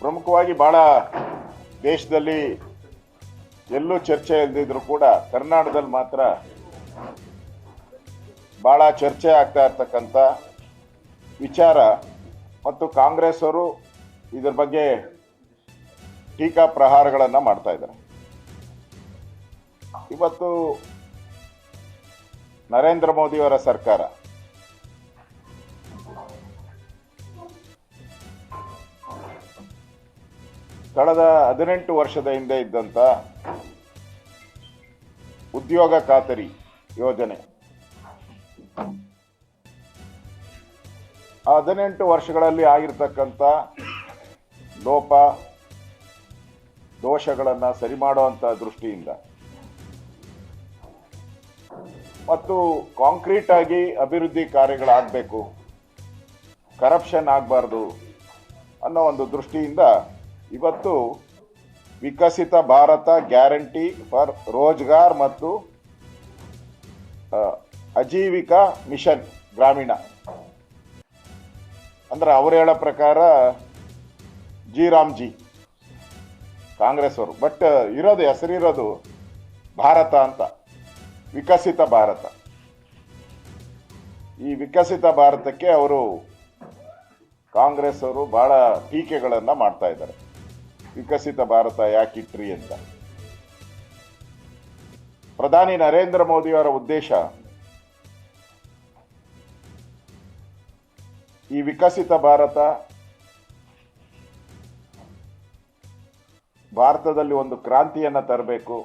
ಪ್ರಮುಖವಾಗಿ ಭಾಳ ದೇಶದಲ್ಲಿ ಎಲ್ಲೂ ಚರ್ಚೆ ಇಲ್ಲದಿದ್ರು ಕೂಡ ಕರ್ನಾಟಕದಲ್ಲಿ ಮಾತ್ರ ಭಾಳ ಚರ್ಚೆ ಆಗ್ತಾ ಇರ್ತಕ್ಕಂಥ ವಿಚಾರ. ಮತ್ತು ಕಾಂಗ್ರೆಸ್ ಅವರು ಇದ್ರ ಬಗ್ಗೆ ಟೀಕಾ ಪ್ರಹಾರಗಳನ್ನು ಮಾಡ್ತಾ ಇದ್ದಾರೆ. ಇವತ್ತು ನರೇಂದ್ರ ಮೋದಿಯವರ ಸರ್ಕಾರ ಕಳೆದ ಹದಿನೆಂಟು ವರ್ಷದ ಹಿಂದೆ ಇದ್ದಂಥ ಉದ್ಯೋಗ ಖಾತರಿ ಯೋಜನೆ. ಆ ಹದಿನೆಂಟು ವರ್ಷಗಳಲ್ಲಿ ಆಗಿರ್ತಕ್ಕಂಥ ಲೋಪ, ದೋಷಗಳನ್ನು ಸರಿ ಮಾಡುವಂಥ ದೃಷ್ಟಿಯಿಂದ ಮತ್ತು ಕಾಂಕ್ರೀಟ್ ಆಗಿ ಅಭಿವೃದ್ಧಿ ಕಾರ್ಯಗಳಾಗಬೇಕು ಕರಪ್ಷನ್ ಆಗಬಾರ್ದು ಅನ್ನೋ ಒಂದು ದೃಷ್ಟಿಯಿಂದ ಇವತ್ತು ವಿಕಸಿತ ಭಾರತ ಗ್ಯಾರಂಟಿ ಫಾರ್ ರೋಜ್ಗಾರ್ ಮತ್ತು ಅಜೀವಿಕ ಮಿಷನ್ ಗ್ರಾಮೀಣ. ಅಂದ್ರೆ ಅವರು ಹೇಳೋ ಪ್ರಕಾರ ಜಿ ರಾಮ್ಜಿ ಕಾಂಗ್ರೆಸ್ ಅವರು ಬಟ್ ಇರೋದು ಹೆಸರಿರೋದು ಭಾರತ ಅಂತ, ವಿಕಸಿತ ಭಾರತ. ಈ ವಿಕಸಿತ ಭಾರತಕ್ಕೆ ಅವರು ಕಾಂಗ್ರೆಸ್ ಅವರು ಬಹಳ ಟೀಕೆಗಳನ್ನು ಮಾಡ್ತಾ ಇದ್ದಾರೆ. ವಿಕಸಿತ ಭಾರತ ಯಾಕಿಟ್ರಿ ಅಂತ. ಪ್ರಧಾನಿ ನರೇಂದ್ರ ಮೋದಿಯವರ ಉದ್ದೇಶ, ಈ ವಿಕಸಿತ ಭಾರತ ಭಾರತದಲ್ಲಿ ಒಂದು ಕ್ರಾಂತಿಯನ್ನು ತರಬೇಕು.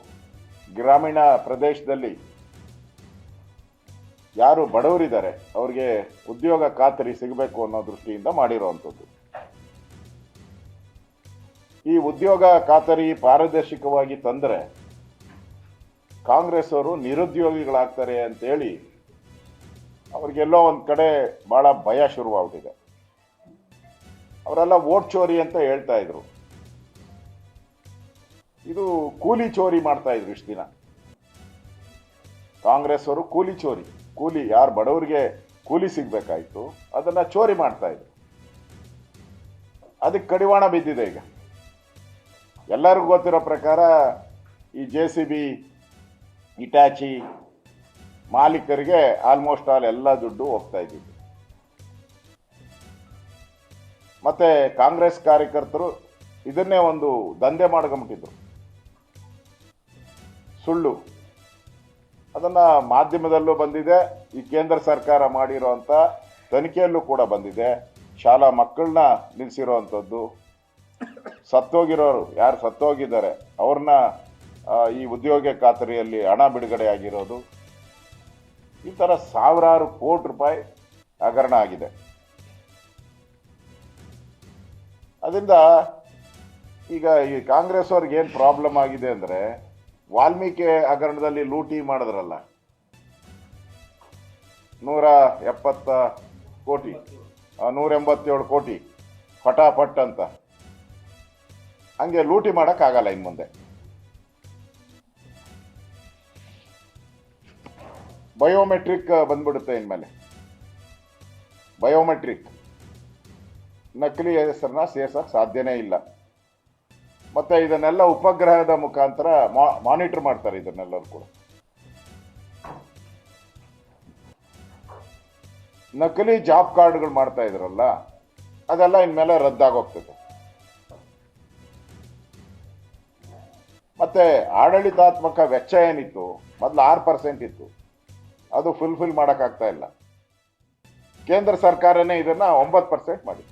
ಗ್ರಾಮೀಣ ಪ್ರದೇಶದಲ್ಲಿ ಯಾರು ಬಡವರಿದ್ದಾರೆ, ಅವ್ರಿಗೆ ಉದ್ಯೋಗ ಖಾತರಿ ಸಿಗಬೇಕು ಅನ್ನೋ ದೃಷ್ಟಿಯಿಂದ ಮಾಡಿರುವಂಥದ್ದು. ಈ ಉದ್ಯೋಗ ಖಾತರಿ ಪಾರದರ್ಶಕವಾಗಿ ತಂದರೆ ಕಾಂಗ್ರೆಸ್ ಅವರು ನಿರುದ್ಯೋಗಿಗಳಾಗ್ತಾರೆ ಅಂತೇಳಿ ಅವ್ರಿಗೆಲ್ಲೋ ಒಂದು ಕಡೆ ಭಾಳ ಭಯ ಶುರುವಾಗ್ಬಿಟ್ಟಿದೆ. ಅವರೆಲ್ಲ ವೋಟ್ ಚೋರಿ ಅಂತ ಹೇಳ್ತಾ ಇದ್ರು. ಇದು ಕೂಲಿ ಚೋರಿ ಮಾಡ್ತಾ ಇದ್ರು ಇಷ್ಟು ದಿನ. ಕಾಂಗ್ರೆಸ್ ಅವರು ಕೂಲಿ ಚೋರಿ, ಕೂಲಿ ಯಾರು ಬಡವರಿಗೆ ಕೂಲಿ ಸಿಗ್ಬೇಕಾಯ್ತು, ಅದನ್ನ ಚೋರಿ ಮಾಡ್ತಾ ಇದ್ರು. ಅದಕ್ಕೆ ಕಡಿವಾಣ ಬಿದ್ದಿದೆ ಈಗ. ಎಲ್ಲರಿಗೂ ಗೊತ್ತಿರೋ ಪ್ರಕಾರ ಈ ಜೆ ಸಿ ಬಿ, ಇಟಾಚಿ ಮಾಲೀಕರಿಗೆ ಆಲ್ಮೋಸ್ಟ್ ಆಲ್ ಎಲ್ಲ ದುಡ್ಡು ಹೋಗ್ತಾ ಇದ್ದಿದ್ದು ಮತ್ತೆ ಕಾಂಗ್ರೆಸ್ ಕಾರ್ಯಕರ್ತರು ಇದನ್ನೇ ಒಂದು ದಂಧೆ ಮಾಡ್ಕೊಂಬಿಟ್ಟಿದ್ರು. ಸುಳ್ಳು. ಅದನ್ನ ಮಾಧ್ಯಮದಲ್ಲೂ ಬಂದಿದೆ, ಈ ಕೇಂದ್ರ ಸರ್ಕಾರ ಮಾಡಿರೋವಂಥ ತನಿಖೆಯಲ್ಲೂ ಕೂಡ ಬಂದಿದೆ. ಶಾಲಾ ಮಕ್ಕಳನ್ನ ನಿಲ್ಲಿಸಿರೋವಂಥದ್ದು ಸತ್ತೋಗಿರೋರು ಯಾರು ಸತ್ತೋಗಿದ್ದಾರೆ ಅವ್ರನ್ನ ಈ ಉದ್ಯೋಗ ಖಾತರಿಯಲ್ಲಿ ಹಣ ಬಿಡುಗಡೆ ಆಗಿರೋದು ಈ ಥರ ಸಾವಿರಾರು ಕೋಟಿ ರೂಪಾಯಿ ಹಗರಣ ಆಗಿದೆ. ಅದರಿಂದ ಈಗ ಈ ಕಾಂಗ್ರೆಸ್ ಅವ್ರಿಗೆ ಏನು ಪ್ರಾಬ್ಲಮ್ ಆಗಿದೆ ಅಂದರೆ ವಾಲ್ಮೀಕಿ ಹಗರಣದಲ್ಲಿ ಲೂಟಿ ಮಾಡಿದ್ರಲ್ಲ ನೂರ ಎಪ್ಪತ್ತ ಕೋಟಿ ಆ, ನೂರ ಎಂಬತ್ತೇಳು ಕೋಟಿ ಪಟಾಪಟ್ ಅಂತ. ಹಂಗೆ ಲೂಟಿ ಮಾಡೋಕ್ಕಾಗಲ್ಲ ಇನ್ನು ಮುಂದೆ. ಬಯೋಮೆಟ್ರಿಕ್ ಬಂದ್ಬಿಡುತ್ತೆ ಇನ್ಮೇಲೆ ಬಯೋಮೆಟ್ರಿಕ್ ನಕಲಿ ಹೆಸರನ್ನ ಸೇರ್ಸಕ್ ಸಾಧ್ಯನೇ ಇಲ್ಲ. ಮತ್ತೆ ಇದನ್ನೆಲ್ಲ ಉಪಗ್ರಹದ ಮುಖಾಂತರ ಮಾನಿಟರ್ ಮಾಡ್ತಾರೆ ಇದನ್ನೆಲ್ಲರೂ ಕೂಡ. ನಕಲಿ ಜಾಬ್ ಕಾರ್ಡ್ಗಳು ಮಾಡ್ತಾ ಇದ್ರಲ್ಲ, ಅದೆಲ್ಲ ಇನ್ಮೇಲೆ ರದ್ದಾಗೋಗ್ತದೆ. ಮತ್ತೆ ಆಡಳಿತಾತ್ಮಕ ವೆಚ್ಚ ಏನಿತ್ತು? ಮೊದಲು ಆರು ಪರ್ಸೆಂಟ್ ಇತ್ತು. ಅದು ಫುಲ್ಫಿಲ್ ಮಾಡೋಕ್ಕಾಗ್ತಾ ಇಲ್ಲ. ಕೇಂದ್ರ ಸರ್ಕಾರನೇ ಇದನ್ನ ಒಂಬತ್ತು ಪರ್ಸೆಂಟ್ ಮಾಡಿ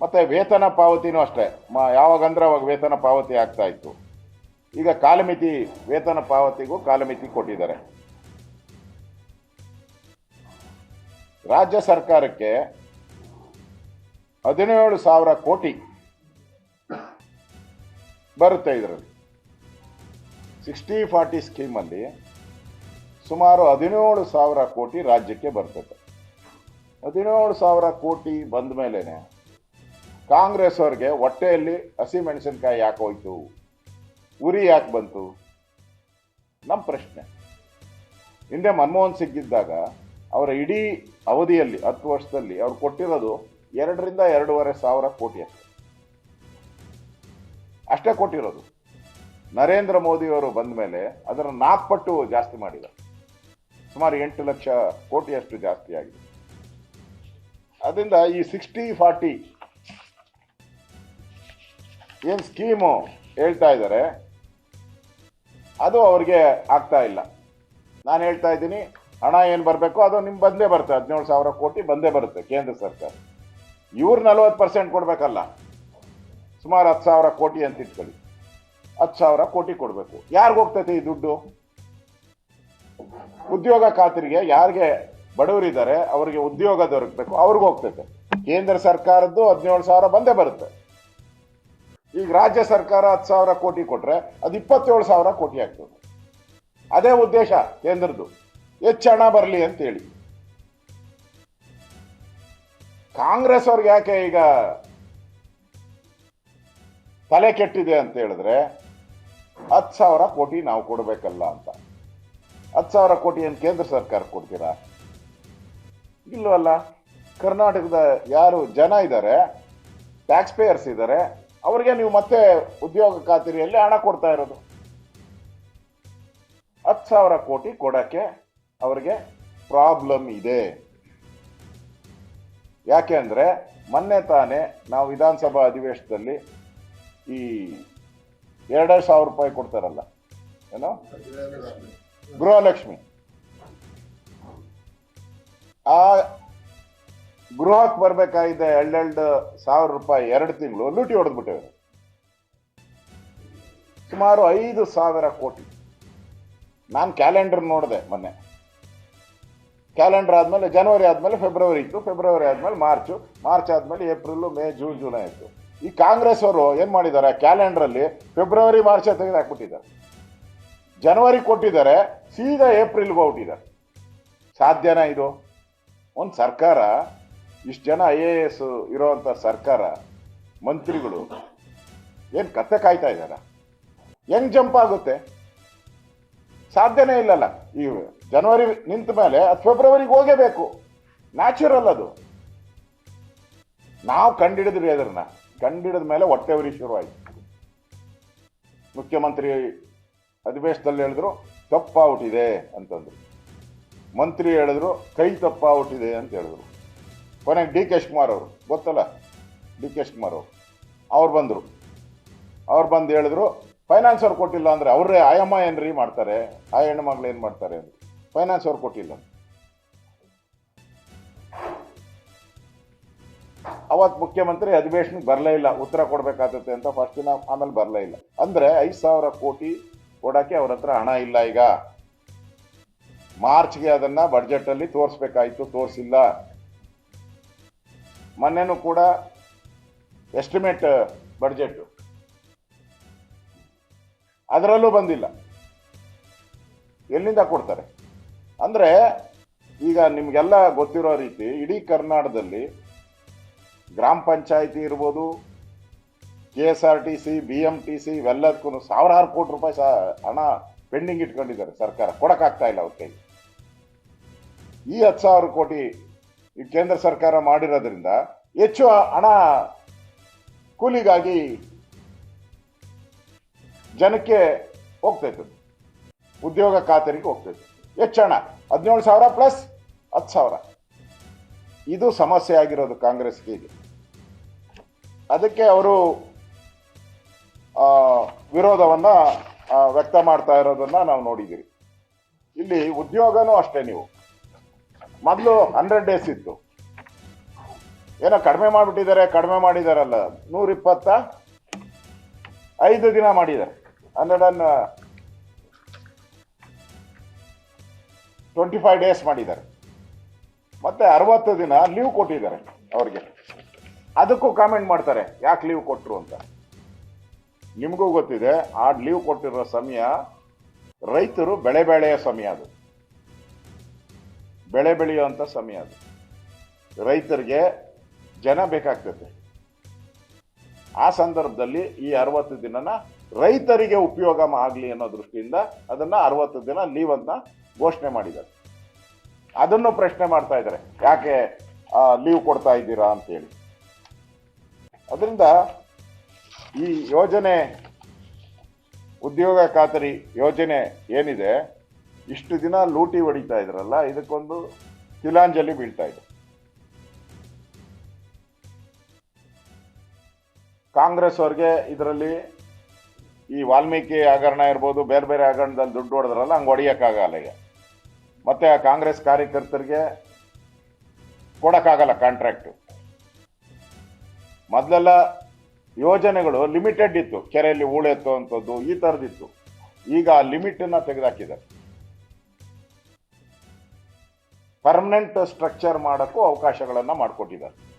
ಮತ್ತೆ ವೇತನ ಪಾವತಿನೂ ಅಷ್ಟೇ. ಯಾವಾಗಂದ್ರೆ ಅವಾಗ ವೇತನ ಪಾವತಿ ಆಗ್ತಾ ಇತ್ತು. ಈಗ ಕಾಲಮಿತಿ, ವೇತನ ಪಾವತಿಗೂ ಕಾಲಮಿತಿ ಕೊಟ್ಟಿದ್ದಾರೆ. ರಾಜ್ಯ ಸರ್ಕಾರಕ್ಕೆ ಹದಿನೇಳು ಸಾವಿರ ಕೋಟಿ ಬರುತ್ತೆ ಇದರಲ್ಲಿ. ಸಿಕ್ಸ್ಟಿ ಫಾರ್ಟಿ ಸ್ಕೀಮಲ್ಲಿ ಸುಮಾರು ಹದಿನೇಳು ಸಾವಿರ ಕೋಟಿ ರಾಜ್ಯಕ್ಕೆ ಬರ್ತದೆ ಹದಿನೇಳು ಸಾವಿರ ಕೋಟಿ ಬಂದ ಮೇಲೇ ಕಾಂಗ್ರೆಸ್ ಅವ್ರಿಗೆ ಹೊಟ್ಟೆಯಲ್ಲಿ ಹಸಿಮೆಣಸಿನ್ಕಾಯಿ ಯಾಕೆ ಹೋಯ್ತು? ಉರಿ ಯಾಕೆ ಬಂತು? ನಮ್ಮ ಪ್ರಶ್ನೆ. ಹಿಂದೆ ಮನಮೋಹನ್ ಸಿಗ್ಗಿದ್ದಾಗ ಅವರ ಇಡೀ ಅವಧಿಯಲ್ಲಿ ಹತ್ತು ವರ್ಷದಲ್ಲಿ ಅವ್ರು ಕೊಟ್ಟಿರೋದು ಎರಡರಿಂದ ಎರಡೂವರೆ ಸಾವಿರ ಕೋಟಿ ಅಷ್ಟೇ. ಅಷ್ಟೇ ಕೊಟ್ಟಿರೋದು. ನರೇಂದ್ರ ಮೋದಿಯವರು ಬಂದ ಮೇಲೆ ಅದರ ನಾಲ್ಕು ಪಟ್ಟು ಜಾಸ್ತಿ ಮಾಡಿದ್ದಾರೆ. ಸುಮಾರು ಎಂಟು ಲಕ್ಷ ಕೋಟಿಯಷ್ಟು ಜಾಸ್ತಿ ಆಗಿದೆ. ಅದರಿಂದ ಈ ಸಿಕ್ಸ್ಟಿ ಫಾರ್ಟಿ ಏನು ಸ್ಕೀಮು ಹೇಳ್ತಾ ಇದ್ದಾರೆ, ಅದು ಅವ್ರಿಗೆ ಆಗ್ತಾ ಇಲ್ಲ. ನಾನು ಹೇಳ್ತಾ ಇದ್ದೀನಿ, ಹಣ ಏನು ಬರಬೇಕು ಅದು ನಿಮ್ಗೆ ಬಂದೇ ಬರುತ್ತೆ, ಹದಿನೇಳು ಸಾವಿರ ಕೋಟಿ ಬಂದೇ ಬರುತ್ತೆ ಕೇಂದ್ರ ಸರ್ಕಾರ. ಇವ್ರು ನಲ್ವತ್ತು ಪರ್ಸೆಂಟ್ ಕೊಡಬೇಕಲ್ಲ. ಸುಮಾರು ಹತ್ತು ಸಾವಿರ ಕೋಟಿ ಅಂತ ಇಟ್ಕೊಳ್ಳಿ. ಹತ್ತು ಸಾವಿರ ಕೋಟಿ ಕೊಡಬೇಕು. ಹೋಗ್ತೈತೆ ಈ ದುಡ್ಡು? ಉದ್ಯೋಗ ಖಾತರಿಗೆ ಯಾರಿಗೆ ಬಡವರಿದ್ದಾರೆ ಅವರಿಗೆ ಉದ್ಯೋಗ ದೊರಕಬೇಕು, ಅವ್ರಿಗೆ ಹೋಗ್ತೈತೆ. ಕೇಂದ್ರ ಸರ್ಕಾರದ್ದು ಹದಿನೇಳು ಸಾವಿರ ಬಂದೇ ಬರುತ್ತೆ. ಈಗ ರಾಜ್ಯ ಸರ್ಕಾರ ಹತ್ತು ಸಾವಿರ ಕೋಟಿ ಕೊಟ್ರೆ ಅದು ಇಪ್ಪತ್ತೇಳು ಸಾವಿರ ಕೋಟಿ ಆಗ್ತದೆ. ಅದೇ ಉದ್ದೇಶ ಕೇಂದ್ರದ್ದು. ಹೆಚ್ಚು ಹಣ ಬರಲಿ ಅಂತೇಳಿ. ಕಾಂಗ್ರೆಸ್ ಅವ್ರಿಗೆ ಯಾಕೆ ಈಗ ತಲೆ ಕೆಟ್ಟಿದೆ ಅಂತ ಹೇಳಿದ್ರೆ ಹತ್ತು ಸಾವಿರ ಕೋಟಿ ನಾವು ಕೊಡಬೇಕಲ್ಲ ಅಂತ. ಹತ್ತು ಸಾವಿರ ಕೋಟಿ ಏನು ಕೇಂದ್ರ ಸರ್ಕಾರ ಕೊಡ್ತೀರಾ? ಇಲ್ಲವಲ್ಲ ಕರ್ನಾಟಕದ ಯಾರು ಜನ ಇದ್ದಾರೆ ಟ್ಯಾಕ್ಸ್ ಪೇಯರ್ಸ್ ಇದ್ದಾರೆ, ಅವರಿಗೆ ನೀವು ಮತ್ತೆ ಉದ್ಯೋಗ ಖಾತರಿಯಲ್ಲಿ ಹಣ ಕೊಡ್ತಾ ಇರೋದು. ಹತ್ತು ಸಾವಿರ ಕೋಟಿ ಕೊಡೋಕ್ಕೆ ಅವರಿಗೆ ಪ್ರಾಬ್ಲಮ್ ಇದೆ. ಯಾಕೆ ಅಂದರೆ ಮೊನ್ನೆ ತಾನೇ ನಾವು ವಿಧಾನಸಭಾ ಅಧಿವೇಶನದಲ್ಲಿ ಈ ಎರಡೇ ಸಾವಿರ ರೂಪಾಯಿ ಕೊಡ್ತಾರಲ್ಲ, ಏನೋ? ಗೃಹಲಕ್ಷ್ಮಿ. ಆ ಗೃಹಕ್ಕೆ ಬರ್ಬೇಕಾಗಿದೆ ಎರಡೆರಡು ಸಾವಿರ ರೂಪಾಯಿ ಎರಡು ತಿಂಗಳು, ಲೂಟಿ ಹೊಡೆದ್ಬಿಟ್ಟೇವೆ ಸುಮಾರು ಐದು ಸಾವಿರ ಕೋಟಿ. ನಾನು ಕ್ಯಾಲೆಂಡರ್ ನೋಡಿದೆ ಮೊನ್ನೆ. ಕ್ಯಾಲೆಂಡರ್ ಆದಮೇಲೆ, ಜನವರಿ ಆದಮೇಲೆ, ಫೆಬ್ರವರಿ ಇತ್ತು, ಫೆಬ್ರವರಿ ಆದಮೇಲೆ, ಮಾರ್ಚು, ಮಾರ್ಚ್ ಆದಮೇಲೆ, ಏಪ್ರಿಲು, ಮೇ, ಜೂನ್, ಜುಲೈ ಇತ್ತು. ಈ ಕಾಂಗ್ರೆಸ್ ಅವರು ಏನು ಮಾಡಿದ್ದಾರೆ? ಕ್ಯಾಲೆಂಡರ್ ಅಲ್ಲಿ ಫೆಬ್ರವರಿ ಮಾರ್ಚ್ ತೆಗೆದು ಹಾಕ್ಬಿಟ್ಟಿದ್ದಾರೆ. ಜನವರಿ ಕೊಟ್ಟಿದ್ದಾರೆ, ಸೀದಾ ಏಪ್ರಿಲ್ಗೆ ಹೋಗ್ಬಿಟ್ಟಿದ್ದಾರೆ ಸಾಧ್ಯನಾ ಇದು? ಒಂದು ಸರ್ಕಾರ, ಇಷ್ಟು ಜನ ಐ ಎ ಎಸ್ ಇರೋವಂಥ ಸರ್ಕಾರ, ಮಂತ್ರಿಗಳು ಏನು ಕತ್ತೆ ಕಾಯ್ತಾ ಇದ್ದಾರ? ಹೆಂಗ್ ಜಂಪ್ ಆಗುತ್ತೆ? ಸಾಧ್ಯನೇ ಇಲ್ಲಲ್ಲ. ಈ ಜನವರಿ ನಿಂತ ಮೇಲೆ ಅದು ಫೆಬ್ರವರಿಗೆ ಹೋಗೇಬೇಕು ನ್ಯಾಚುರಲ್ ಅದು. ನಾವು ಕಂಡಿಡಿದ್ರಿ ಅದನ್ನ ಕಂಡಿಡಿದ ಮೇಲೆ ಹೊಟ್ಟೆ ಉರಿ ಶುರುವಾಯಿತು ಮುಖ್ಯಮಂತ್ರಿ ಅಧಿವೇಶನದಲ್ಲಿ ಹೇಳಿದ್ರು, ತಪ್ಪಾಗ್ಬಿಟ್ಟಿದೆ ಅಂತಂದ್ರು. ಮಂತ್ರಿ ಹೇಳಿದ್ರು, ಕೈ ತಪ್ಪಾಗ್ಬಿಟ್ಟಿದೆ ಅಂತ ಹೇಳಿದ್ರು. ಕೊನೆಗೆ ಡಿ ಕೆ ಕುಮಾರ್ ಅವರು, ಗೊತ್ತಲ್ಲ? ಡಿ ಕೆ ಕುಮಾರ್ ಅವರು. ಅವ್ರು ಬಂದರು. ಅವ್ರು ಬಂದು ಹೇಳಿದ್ರು ಫೈನಾನ್ಸ್ ಅವ್ರು ಕೊಟ್ಟಿಲ್ಲ ಅಂದರೆ ಅವ್ರೇ ಆಯಮ್ಮ ಏನ್ರಿ ಮಾಡ್ತಾರೆ? ಆ ಹೆಣ್ಣು ಮಗಳು ಏನು ಮಾಡ್ತಾರೆ ಅಂತ. ಫೈನಾನ್ಸ್ ಅವ್ರು ಕೊಟ್ಟಿಲ್ಲ ಅವತ್ತು ಮುಖ್ಯಮಂತ್ರಿ ಅಧಿವೇಶನಕ್ಕೆ ಬರಲೇ ಇಲ್ಲ, ಉತ್ತರ ಕೊಡಬೇಕಾಗತ್ತೆ ಅಂತ ಫಸ್ಟ್ ದಿನ ಆಮೇಲೆ ಬರಲೇ ಇಲ್ಲ. ಅಂದ್ರೆ ಐದು ಸಾವಿರ ಕೋಟಿ ಕೊಡಕ್ಕೆ ಅವ್ರ ಹತ್ರ ಹಣ ಇಲ್ಲ ಈಗ. ಮಾರ್ಚ್ಗೆ ಅದನ್ನ ಬಡ್ಜೆಟ್ ಅಲ್ಲಿ ತೋರಿಸ್ಬೇಕಾಯ್ತು, ತೋರಿಸಿಲ್ಲ. ಮೊನ್ನೆನೂ ಕೂಡ ಎಸ್ಟಿಮೇಟ್ ಬಡ್ಜೆಟ್ ಅದರಲ್ಲೂ ಬಂದಿಲ್ಲ. ಎಲ್ಲಿಂದ ಕೊಡ್ತಾರೆ? ಅಂದ್ರೆ ಈಗ ನಿಮಗೆಲ್ಲ ಗೊತ್ತಿರೋ ರೀತಿ ಇಡೀ ಕರ್ನಾಟಕದಲ್ಲಿ ಗ್ರಾಮ ಪಂಚಾಯಿತಿ ಇರ್ಬೋದು K S R T C B M T C ಇವೆಲ್ಲದಕ್ಕೂ ಸಾವಿರಾರು ಕೋಟಿ ರೂಪಾಯಿ ಸಹ ಹಣ ಪೆಂಡಿಂಗ್ ಇಟ್ಕೊಂಡಿದ್ದಾರೆ ಸರ್ಕಾರ. ಕೊಡೋಕ್ಕಾಗ್ತಾ ಇಲ್ಲ ಅವ್ರ ಕೈ ಈ ಹತ್ತು ಸಾವಿರ ಕೋಟಿ ಈ ಕೇಂದ್ರ ಸರ್ಕಾರ ಮಾಡಿರೋದ್ರಿಂದ ಹೆಚ್ಚು ಹಣ ಕೂಲಿಗಾಗಿ ಜನಕ್ಕೆ ಹೋಗ್ತೈತೆ. ಉದ್ಯೋಗ ಖಾತರಿಗೆ ಹೋಗ್ತೈತೆ. ಹೆಚ್ಚು ಹಣ, ಹದಿನೇಳು ಸಾವಿರ ಪ್ಲಸ್ ಹತ್ತು ಸಾವಿರ. ಇದು ಸಮಸ್ಯೆ ಆಗಿರೋದು ಕಾಂಗ್ರೆಸ್ಗೆ ಈಗ. ಅದಕ್ಕೆ ಅವರು ವಿರೋಧವನ್ನ ವ್ಯಕ್ತ ಮಾಡ್ತಾ ಇರೋದನ್ನ ನಾವು ನೋಡಿದ್ದೀರಿ ಇಲ್ಲಿ ಉದ್ಯೋಗನೂ ಅಷ್ಟೇ ನೀವು. ಮೊದಲು ಹಂಡ್ರೆಡ್ ಡೇಸ್ ಇತ್ತು. ಏನೋ ಕಡಿಮೆ ಮಾಡಿಬಿಟ್ಟಿದ್ದಾರೆ, ಕಡಿಮೆ ಮಾಡಿದಾರಲ್ಲ. ನೂರಿಪ್ಪತ್ತ ಐದು ದಿನ ಮಾಡಿದ್ದಾರೆ. Hundred and twenty five days ಮಾಡಿದ್ದಾರೆ. ಮತ್ತೆ ಅರವತ್ತು ದಿನ ಲೀವ್ ಕೊಟ್ಟಿದ್ದಾರೆ ಅವ್ರಿಗೆ. ಅದಕ್ಕೂ ಕಾಮೆಂಟ್ ಮಾಡ್ತಾರೆ, ಯಾಕೆ ಲೀವ್ ಕೊಟ್ಟರು ಅಂತ. ನಿಮಗೂ ಗೊತ್ತಿದೆ, ಆ ಲೀವ್ ಕೊಟ್ಟಿರೋ ಸಮಯ ರೈತರು ಬೆಳೆ ಬೆಳೆಯೋ ಸಮಯ ಅದು. ಬೆಳೆ ಬೆಳೆಯುವಂಥ ಸಮಯ ಅದು. ರೈತರಿಗೆ ಜನ ಬೇಕಾಗ್ತದೆ ಆ ಸಂದರ್ಭದಲ್ಲಿ ಈ ಅರವತ್ತು ದಿನನ ರೈತರಿಗೆ ಉಪಯೋಗ ಆಗಲಿ ಅನ್ನೋ ದೃಷ್ಟಿಯಿಂದ ಅದನ್ನು ಅರವತ್ತು ದಿನ ಲೀವ್ ಅಂತ ಘೋಷಣೆ ಮಾಡಿದ್ದಾರೆ. ಅದನ್ನು ಪ್ರಶ್ನೆ ಮಾಡ್ತಾ ಇದ್ದಾರೆ, ಯಾಕೆ ಲೀವ್ ಕೊಡ್ತಾ ಇದ್ದೀರಾ ಅಂತೇಳಿ. ಅದರಿಂದ ಈ ಯೋಜನೆ ಉದ್ಯೋಗ ಖಾತರಿ ಯೋಜನೆ ಏನಿದೆ, ಇಷ್ಟು ದಿನ ಲೂಟಿ ಹೊಡಿತಾ ಇದ್ರಲ್ಲ, ಇದಕ್ಕೊಂದು ತಿಲಾಂಜಲಿ ಬೀಳ್ತಾ ಇದೆ. ಕಾಂಗ್ರೆಸ್ ಅವ್ರಿಗೆ ಇದರಲ್ಲಿ ಈ ವಾಲ್ಮೀಕಿ ಹಗರಣ ಇರ್ಬೋದು, ಬೇರೆ ಬೇರೆ ಹಗರಣದಲ್ಲಿ ದುಡ್ಡು ಹೊಡೆದ್ರಲ್ಲ, ಹಂಗೆ ಹೊಡಿಯೋಕ್ಕಾಗಲ್ಲ ಈಗ. ಮತ್ತೆ ಆ ಕಾಂಗ್ರೆಸ್ ಕಾರ್ಯಕರ್ತರಿಗೆ ಕೊಡೋಕ್ಕಾಗಲ್ಲ ಕಾಂಟ್ರಾಕ್ಟ್ ಮೊದಲೆಲ್ಲ ಯೋಜನೆಗಳು ಲಿಮಿಟೆಡ್ ಇತ್ತು. ಕೆರೆಯಲ್ಲಿ ಹೂಳೆತ್ತುವಂಥದ್ದು ಈ ತರದಿತ್ತು ಈಗ ಆ ಲಿಮಿಟನ್ನ ತೆಗೆದಾಕಿದ್ದಾರೆ. ಪರ್ಮನೆಂಟ್ ಸ್ಟ್ರಕ್ಚರ್ ಮಾಡೋಕ್ಕೂ ಅವಕಾಶಗಳನ್ನು ಮಾಡಿಕೊಟ್ಟಿದ್ದಾರೆ.